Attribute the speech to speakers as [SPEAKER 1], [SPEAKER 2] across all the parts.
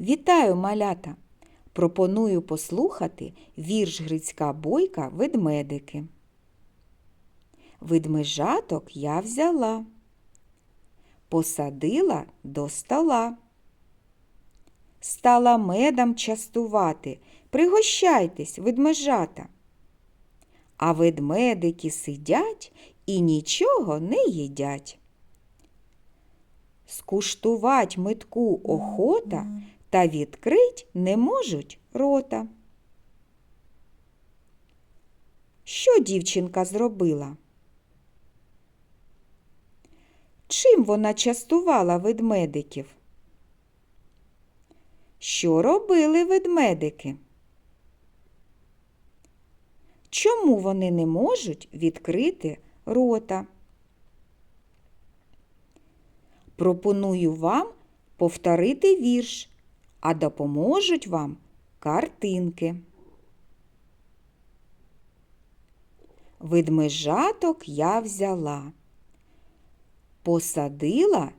[SPEAKER 1] Вітаю, малята! Пропоную послухати вірш Грицька Бойка Ведмедики. Ведмежаток я взяла, посадила до стола. Стала медом частувати, пригощайтесь, ведмежата. А ведмедики сидять і нічого не їдять. Скуштувать метку охота та відкрить не можуть рота. Що дівчинка зробила? Чим вона частувала ведмедиків? Що робили ведмедики? Чому вони не можуть відкрити рота? Пропоную вам повторити вірш, а допоможуть вам картинки. Ведмежаток я взяла, посадила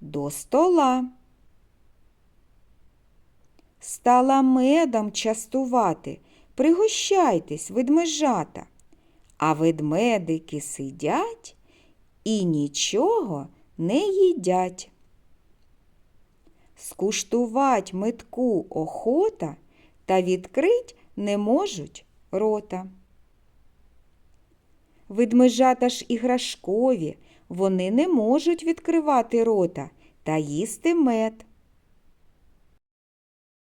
[SPEAKER 1] до стола. Стала медом частувати, пригощайтесь, ведмежата, а ведмедики сидять і нічого не їдять. Скуштувать метку охота та відкрить не можуть рота. Ведмежата ж іграшкові, вони не можуть відкривати рота та їсти мед.